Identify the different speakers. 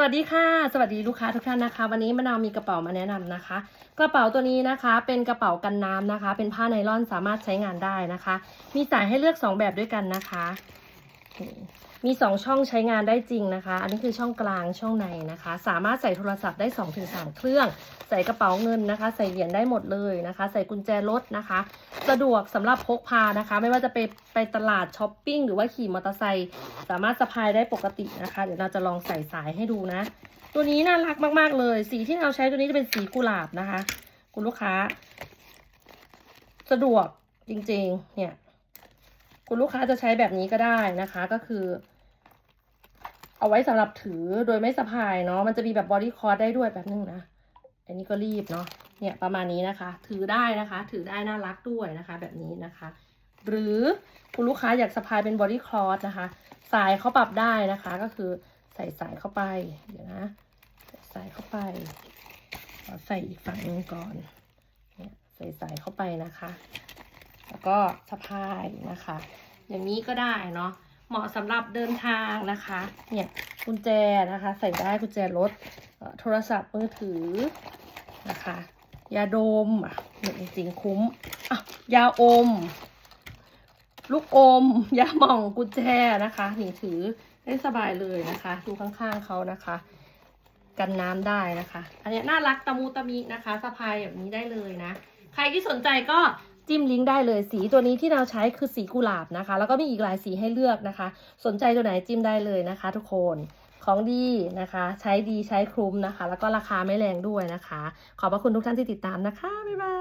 Speaker 1: สวัสดีค่ะ สวัสดีลูกค้าทุกท่านนะคะ วันนี้มะนาวมีกระเป๋ามาแนะนำนะคะ กระเป๋าตัวนี้นะคะเป็นกระเป๋ากันน้ำนะคะ เป็นผ้าไนล่อนสามารถใช้งานได้นะคะ มีสายให้เลือก 2 แบบด้วยกันนะคะ มี2ช่องใช้งานได้จริงนะคะ อันนี้คือช่องกลางช่องในนะคะ สามารถใส่โทรศัพท์ได้ 2-3 เครื่อง ใส่กระเป๋าเงินนะคะ ใส่เหรียญได้หมดเลยนะคะ ใส่กุญแจรถนะคะ สะดวกสำหรับพกพานะคะ ไม่ว่าจะไปไปตลาดช้อปปิ้งหรือว่าขี่มอเตอร์ไซค์สามารถสะพายได้ปกตินะคะ เดี๋ยวเราจะลองใส่สายให้ดูนะ ตัวนี้น่ารักมากๆเลย สีที่เราใช้ตัวนี้จะเป็นสีกุหลาบนะคะ คุณลูกค้า สะดวกจริงๆ เนี่ย คุณลูกค้าจะใช้แบบนี้ก็ได้นะคะก็คือ เอาไว้สำหรับถือโดยไม่สะพายเนาะมันจะมีแบบบอดี้คอร์ดได้ด้วยแบบนึงนะอันนี้ก็รีบเนาะเนี่ยประมาณนี้นะคะ ถือได้นะคะ ถือได้น่ารักด้วยนะคะ แบบนี้นะคะ หรือคุณลูกค้าอยากสะพายเป็นบอดี้คลอสนะคะ สายเขาปรับได้นะคะ ก็คือใส่สายเข้าไป เดี๋ยวนะใส่สายเข้าไปขอใส่อีกฝั่งนึงก่อนเนี่ยใส่สายเข้าไปนะคะ แล้วก็สะพายนะคะ อย่างนี้ก็ได้เนาะเหมาะสำหรับเดินทางนะคะ เนี่ยกุญแจนะคะ ใส่ได้กุญแจรถโทรศัพท์มือถือนะคะยาดมอะเนี่ยจริงๆคุ้มอะยาอม ลูกอม ยาหม่องกุญแจนะคะ นี่ถือได้สบายเลยนะคะ ดูข้างๆเขานะคะ กันน้ำได้นะคะ อันนี้น่ารักตะมูตะมินะคะสะพายแบบนี้ได้เลยนะ ใครที่สนใจก็ จิ้มลิงก์ได้เลยสีตัวนี้ที่เราใช้คือสีกุหลาบนะคะ แล้วก็มีอีกหลายสีให้เลือกนะคะ สนใจตัวไหนจิ้มได้เลยนะคะ ทุกคนของดีนะคะ ใช้ดีใช้คุ้มนะคะ แล้วก็ราคาไม่แรงด้วยนะคะ ขอบพระคุณทุกท่านที่ติดตามนะคะ บ๊ายบาย